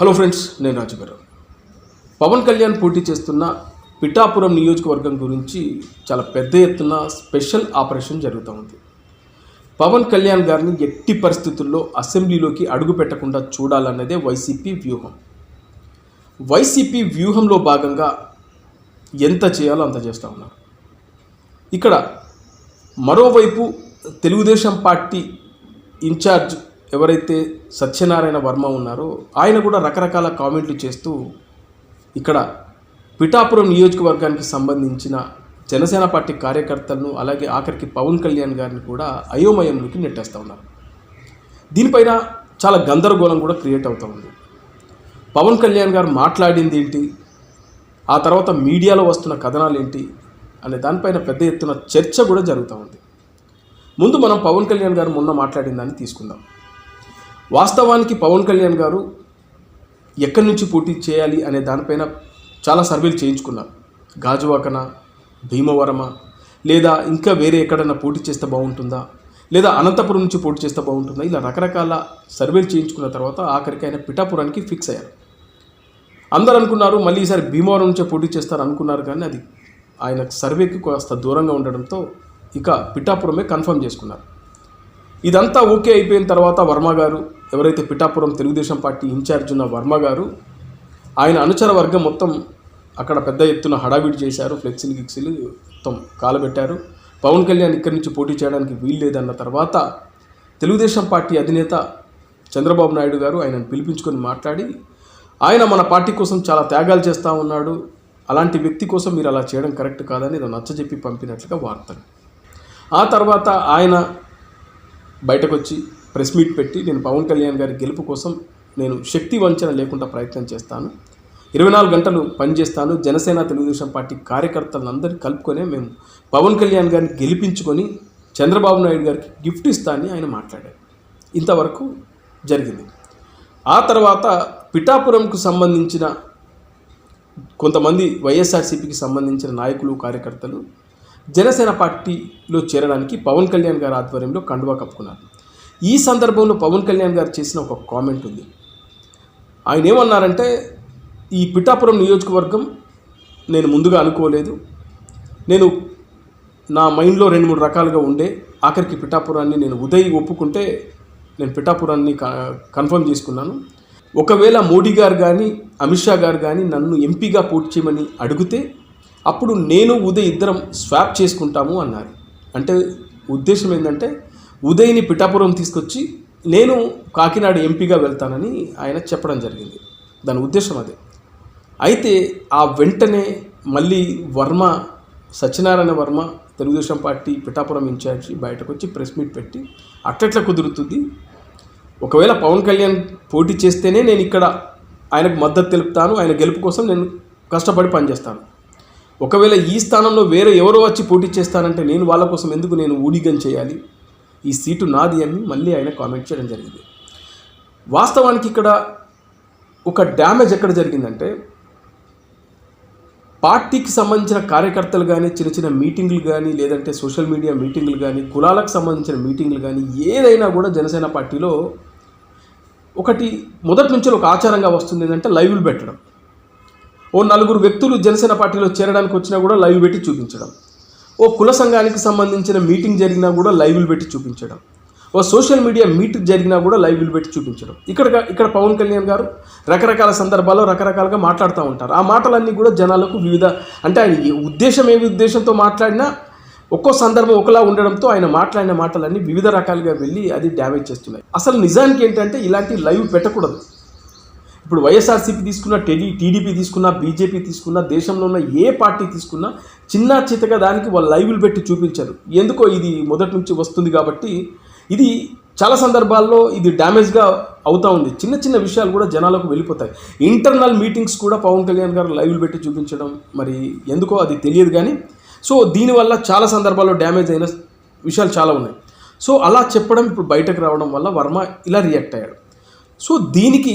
Hello friends నేను రాజుగారు. పవన్ కళ్యాణ్ పోటీ చేస్తున్న పిఠాపురం నియోజకవర్గం గురించి చాలా పెద్ద ఎత్తున స్పెషల్ ఆపరేషన్ జరుగుతూ ఉంది. పవన్ కళ్యాణ్ గారిని ఎట్టి పరిస్థితుల్లో అసెంబ్లీలోకి అడుగు పెట్టకుండా చూడాలన్నదే వైసీపీ వ్యూహం. వైసీపీ వ్యూహంలో భాగంగా ఎంత చేయాలో అంత చేస్తూ ఉన్నారు. ఇక్కడ మరోవైపు తెలుగుదేశం పార్టీ ఇన్ఛార్జ్ ఎవరైతే సత్యనారాయణ వర్మ ఉన్నారో ఆయన కూడా రకరకాల కామెంట్లు చేస్తూ ఇక్కడ పిఠాపురం నియోజకవర్గానికి సంబంధించిన జనసేన పార్టీ కార్యకర్తలను అలాగే ఆఖరికి పవన్ కళ్యాణ్ గారిని కూడా అయోమయంలోకి నెట్టేస్తూ ఉన్నారు. దీనిపైన చాలా గందరగోళం కూడా క్రియేట్ అవుతూ ఉంది. పవన్ కళ్యాణ్ గారు మాట్లాడింది ఏంటి? ఆ తర్వాత మీడియాలో వస్తున్న కథనాలు ఏంటి? అనే దానిపైన పెద్ద ఎత్తున చర్చ కూడా జరుగుతూ ఉంది. ముందు మనం పవన్ కళ్యాణ్ గారు మొన్న మాట్లాడిన దాన్ని తీసుకుందాం. వాస్తవానికి పవన్ కళ్యాణ్ గారు ఎక్కడి నుంచి పోటీ చేయాలి అనే దానిపైన చాలా సర్వేలు చేయించుకున్నారు. గాజువాకన భీమవరమ లేదా ఇంకా వేరే ఎక్కడైనా పోటీ చేస్తే బాగుంటుందా? లేదా అనంతపురం నుంచి పోటీ చేస్తే బాగుంటుందా? ఇలా రకరకాల సర్వేలు చేయించుకున్న తర్వాత ఆఖరికి ఆయన పిఠాపురానికి ఫిక్స్ అయ్యారు. అందరు అనుకున్నారు మళ్ళీ ఈసారి భీమవరం నుంచే పోటీ చేస్తారు అనుకున్నారు కానీ అది ఆయన సర్వేకి కాస్త దూరంగా ఉండడంతో ఇక పిఠాపురమే కన్ఫర్మ్ చేసుకున్నారు. ఇదంతా ఓకే అయిపోయిన తర్వాత వర్మ గారు ఎవరైతే పిఠాపురం తెలుగుదేశం పార్టీ ఇన్ఛార్జ్ ఉన్న వర్మ గారు ఆయన అనుచర వర్గం మొత్తం అక్కడ పెద్ద ఎత్తున హడావిడి చేశారు ఫ్లెక్సీలు గిక్సీలు మొత్తం కాలబెట్టారు. పవన్ కళ్యాణ్ ఇక్కడి నుంచి పోటీ చేయడానికి వీలు లేదన్న తర్వాత తెలుగుదేశం పార్టీ అధినేత చంద్రబాబు నాయుడు గారు ఆయనను పిలిపించుకొని మాట్లాడి ఆయన మన పార్టీ కోసం చాలా త్యాగాలు చేస్తూ ఉన్నాడు అలాంటి వ్యక్తి కోసం మీరు అలా చేయడం కరెక్ట్ కాదని ఏదో నచ్చజెప్పి పంపినట్లుగా వార్తలు. ఆ తర్వాత ఆయన బయటకు వచ్చి ప్రెస్ మీట్ పెట్టి నేను పవన్ కళ్యాణ్ గారి గెలుపు కోసం నేను శక్తి వంచన లేకుండా ప్రయత్నం చేస్తాను. ఇరవై నాలుగు గంటలు పనిచేస్తాను. జనసేన తెలుగుదేశం పార్టీ కార్యకర్తలందరినీ కలుపుకొనే మేము పవన్ కళ్యాణ్ గారిని గెలిపించుకొని చంద్రబాబు నాయుడు గారికి గిఫ్ట్ ఇస్తానని ఆయన మాట్లాడారు. ఇంతవరకు జరిగింది. ఆ తర్వాత పిఠాపురంకు సంబంధించిన కొంతమంది వైఎస్ఆర్సీపీకి సంబంధించిన నాయకులు కార్యకర్తలు జనసేన పార్టీలో చేరడానికి పవన్ కళ్యాణ్ గారి ఆధ్వర్యంలో కండువా కప్పుకున్నారు. ఈ సందర్భంలో పవన్ కళ్యాణ్ గారు చేసిన ఒక కామెంట్ ఉంది. ఆయన ఏమన్నారంటే ఈ పిఠాపురం నియోజకవర్గం నేను ముందుగా అనుకోలేదు. నేను నా మైండ్లో రెండు మూడు రకాలుగా ఉండే. ఆఖరికి పిఠాపురాన్ని నేను ఉదయ్ ఒప్పుకుంటే నేను పిఠాపురాన్ని క- కన్ఫర్మ్ చేసుకున్నాను. ఒకవేళ మోడీ గారు కానీ అమిత్ షా గారు కానీ నన్ను ఎంపీగా పోటీ చేయమని అడిగితే అప్పుడు నేను ఉదయ్ ఇద్దరం స్వాప్ చేసుకుంటాము అన్నారు. అంటే ఉద్దేశం ఏంటంటే ఉదయ్ని పిఠాపురం తీసుకొచ్చి నేను కాకినాడ ఎంపీగా వెళ్తానని ఆయన చెప్పడం జరిగింది. దాని ఉద్దేశం అదే. అయితే ఆ వెంటనే మళ్ళీ వర్మ సత్యనారాయణ వర్మ తెలుగుదేశం పార్టీ పిఠాపురం ఇన్ఛార్జి బయటకు వచ్చి ప్రెస్ మీట్ పెట్టి అట్లట్లా కుదురుతుంది? ఒకవేళ పవన్ కళ్యాణ్ పోటీ చేస్తేనే నేను ఇక్కడ ఆయనకు మద్దతు తెలుపుతాను ఆయన గెలుపు కోసం నేను కష్టపడి పనిచేస్తాను. ఒకవేళ ఈ స్థానంలో వేరే ఎవరో వచ్చి పోటీ చేస్తానంటే నేను వాళ్ళ కోసం ఎందుకు నేను ఊడిగం చేయాలి? ఈ సీటు నాది అని మళ్ళీ ఆయన కామెంట్ చేయడం జరిగింది. వాస్తవానికి ఇక్కడ ఒక డ్యామేజ్ ఎక్కడ జరిగిందంటే పార్టీకి సంబంధించిన కార్యకర్తలు కానీ చిన్న చిన్న మీటింగులు కానీ లేదంటే సోషల్ మీడియా మీటింగులు కానీ కులాలకు సంబంధించిన మీటింగులు కానీ ఏదైనా కూడా జనసేన పార్టీలో ఒకటి మొదటి నుంచి ఒక ఆచారంగా వస్తుంది ఏంటంటే లైవ్లు పెట్టడం. ఓ నలుగురు వ్యక్తులు జనసేన పార్టీలో చేరడానికి వచ్చినా కూడా లైవ్ పెట్టి చూపించడం. ఓ కుల సంఘానికి సంబంధించిన మీటింగ్ జరిగినా కూడా లైవ్లు పెట్టి చూపించడం. ఓ సోషల్ మీడియా మీట్ జరిగినా కూడా లైవ్లు పెట్టి చూపించడం. ఇక్కడ ఇక్కడ పవన్ కళ్యాణ్ గారు రకరకాల సందర్భాల్లో రకరకాలుగా మాట్లాడుతూ ఉంటారు. ఆ మాటలన్నీ కూడా జనాలకు వివిధ అంటే ఆయన ఉద్దేశం ఏ ఉద్దేశంతో మాట్లాడినా ఒక్కో సందర్భం ఒకలా ఉండడంతో ఆయన మాట్లాడిన మాటలన్నీ వివిధ రకాలుగా వెళ్ళి అది డ్యామేజ్ చేస్తున్నాయి. అసలు నిజానికి ఏంటంటే ఇలాంటి లైవ్ పెట్టకూడదు. ఇప్పుడు వైఎస్ఆర్సీపీ తీసుకున్న టెడీ టీడీపీ తీసుకున్న బీజేపీ తీసుకున్న దేశంలో ఉన్న ఏ పార్టీ తీసుకున్నా చిన్న చితగా దానికి వాళ్ళు లైవ్లు పెట్టి చూపించారు. ఎందుకో ఇది మొదటి నుంచి వస్తుంది కాబట్టి ఇది చాలా సందర్భాల్లో ఇది డ్యామేజ్గా అవుతూ ఉంది. చిన్న చిన్న విషయాలు కూడా జనాలకు వెళ్ళిపోతాయి. ఇంటర్నల్ మీటింగ్స్ కూడా పవన్ కళ్యాణ్ గారు లైవ్లు పెట్టి చూపించడం మరి ఎందుకో అది తెలియదు కానీ సో దీనివల్ల చాలా సందర్భాల్లో డ్యామేజ్ అయిన విషయాలు చాలా ఉన్నాయి. సో అలా చెప్పడం ఇప్పుడు బయటకు రావడం వల్ల వర్మ ఇలా రియాక్ట్ అయ్యాడు. సో దీనికి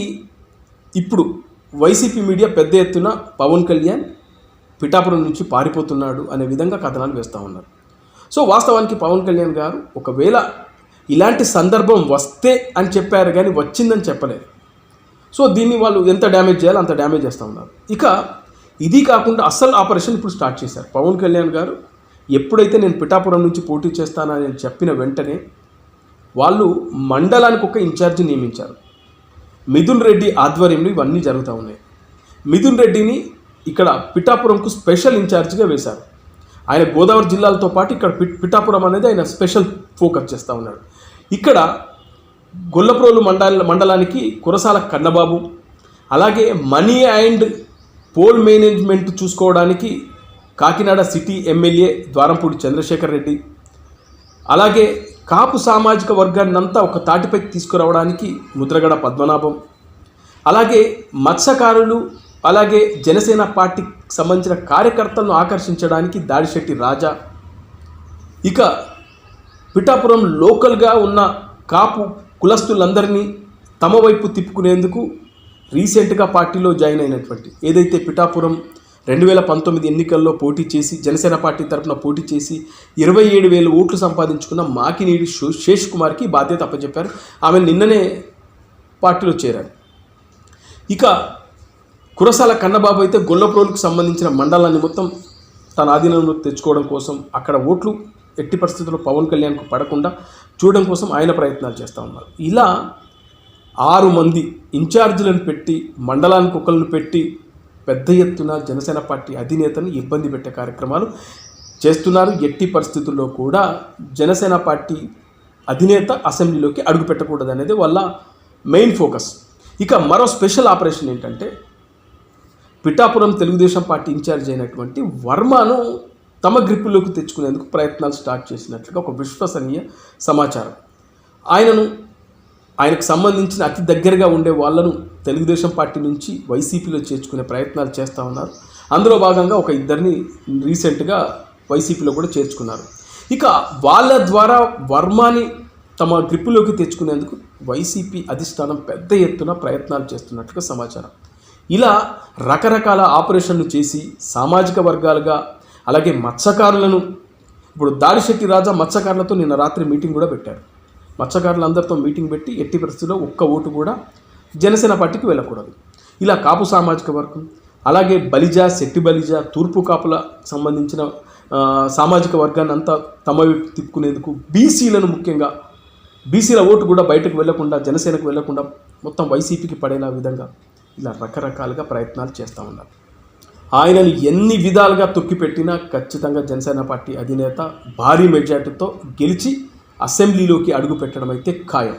ఇప్పుడు వైసీపీ మీడియా పెద్ద ఎత్తున పవన్ కళ్యాణ్ పిఠాపురం నుంచి పారిపోతున్నాడు అనే విధంగా కథనాలు వేస్తూ ఉన్నారు. సో వాస్తవానికి పవన్ కళ్యాణ్ గారు ఒకవేళ ఇలాంటి సందర్భం వస్తే అని చెప్పారు కానీ వచ్చిందని చెప్పలేదు. సో దీన్ని వాళ్ళు ఎంత డ్యామేజ్ చేయాలో అంత డ్యామేజ్ చేస్తూ ఉన్నారు. ఇక ఇది కాకుండా అస్సలు ఆపరేషన్ ఇప్పుడు స్టార్ట్ చేశారు. పవన్ కళ్యాణ్ గారు ఎప్పుడైతే నేను పిఠాపురం నుంచి పోటీ చేస్తానని చెప్పిన వెంటనే వాళ్ళు మండలానికి ఒక ఇన్ఛార్జి నియమించారు. మిథున్ రెడ్డి ఆధ్వర్యంలో ఇవన్నీ జరుగుతూ ఉన్నాయి. మిథున్ రెడ్డిని ఇక్కడ పిఠాపురంకు స్పెషల్ ఇన్ఛార్జ్గా వేశారు. ఆయన గోదావరి జిల్లాలతో పాటు ఇక్కడ పిట్ పిఠాపురం అనేది ఆయన స్పెషల్ ఫోకస్ చేస్తూ ఉన్నాడు. ఇక్కడ గొల్లప్రోలు మండల మండలానికి కురసాల కన్నబాబు అలాగే మనీ అండ్ పోల్ మేనేజ్మెంట్ చూసుకోవడానికి కాకినాడ సిటీ ఎమ్మెల్యే ద్వారంపూడి చంద్రశేఖర్ రెడ్డి అలాగే కాపు సామాజిక వర్గాన్నంతా ఒక తాటిపైకి తీసుకురావడానికి ముద్రగడ పద్మనాభం. అలాగే మత్స్యకారులు అలాగే జనసేన పార్టీకి సంబంధించిన కార్యకర్తలను ఆకర్షించడానికి దాడిశెట్టి రాజా. ఇక పిఠాపురం లోకల్గా ఉన్న కాపు కులస్తులందరినీ తమ వైపు తిప్పుకునేందుకు రీసెంట్గా పార్టీలో జాయిన్ అయినటువంటి ఏదైతే పిఠాపురం రెండు వేల పంతొమ్మిది ఎన్నికల్లో పోటీ చేసి జనసేన పార్టీ తరఫున పోటీ చేసి ఇరవై ఏడు వేలు ఓట్లు సంపాదించుకున్న మాకినీడి శేష్ కుమార్కి బాధ్యత అప్పచెప్పారు ఆమె నిన్ననే పార్టీలో చేరారు. ఇక కురసాల కన్నబాబు అయితే గొల్లప్రోలుకు సంబంధించిన మండలాన్ని మొత్తం తన ఆధీనంలో తెచ్చుకోవడం కోసం అక్కడ ఓట్లు ఎట్టి పరిస్థితుల్లో పవన్ కళ్యాణ్కు పడకుండా చూడడం కోసం ఆయన ప్రయత్నాలు చేస్తూ ఉన్నారు. ఇలా ఆరు మంది ఇన్ఛార్జీలను పెట్టి మండలానికి ఒకళ్ళను పెట్టి పెద్ద ఎత్తున జనసేన పార్టీ అధినేతను ఇబ్బంది పెట్టే కార్యక్రమాలు చేస్తున్నారు. ఎట్టి పరిస్థితుల్లో కూడా జనసేన పార్టీ అధినేత అసెంబ్లీలోకి అడుగుపెట్టకూడదు అనేది వాళ్ళ మెయిన్ ఫోకస్. ఇక మరో స్పెషల్ ఆపరేషన్ ఏంటంటే పిఠాపురం తెలుగుదేశం పార్టీ ఇన్ఛార్జ్ అయినటువంటి వర్మను తమ గ్రిప్పులోకి తెచ్చుకునేందుకు ప్రయత్నాలు స్టార్ట్ చేసినట్లుగా ఒక విశ్వసనీయ సమాచారం. ఆయనను ఆయనకు సంబంధించిన అతి దగ్గరగా ఉండే వాళ్ళను తెలుగుదేశం పార్టీ నుంచి వైసీపీలో చేర్చుకునే ప్రయత్నాలు చేస్తూ ఉన్నారు. అందులో భాగంగా ఒక ఇద్దరిని రీసెంట్గా వైసీపీలో కూడా చేర్చుకున్నారు. ఇక వాళ్ళ ద్వారా వర్మాని తమ గ్రిప్పులోకి తెచ్చుకునేందుకు వైసీపీ అధిష్టానం పెద్ద ఎత్తున ప్రయత్నాలు చేస్తున్నట్లుగా సమాచారం. ఇలా రకరకాల ఆపరేషన్లు చేసి సామాజిక వర్గాలుగా అలాగే మత్స్యకారులను ఇప్పుడు దాడిశెట్టి రాజా మత్స్యకారులతో నిన్న రాత్రి మీటింగ్ కూడా పెట్టారు. మత్స్యకారులందరితో మీటింగ్ పెట్టి ఎట్టి పరిస్థితిలో ఒక్క ఓటు కూడా జనసేన పార్టీకి వెళ్ళకూడదు. ఇలా కాపు సామాజిక వర్గం అలాగే బలిజ శెట్టి బలిజ తూర్పు కాపుల సంబంధించిన సామాజిక వర్గాన్ని అంతా తమ వైపు తిప్పుకునేందుకు బీసీలను ముఖ్యంగా బీసీల ఓటు కూడా బయటకు వెళ్ళకుండా జనసేనకు వెళ్ళకుండా మొత్తం వైసీపీకి పడేలా విధంగా ఇలా రకరకాలుగా ప్రయత్నాలు చేస్తూ ఉన్నారు. ఆయనను ఎన్ని విధాలుగా తొక్కిపెట్టినా ఖచ్చితంగా జనసేన పార్టీ అధినేత భారీ మెజార్టీతో గెలిచి అసెంబ్లీలోకి అడుగు పెట్టడం అయితే ఖాయం.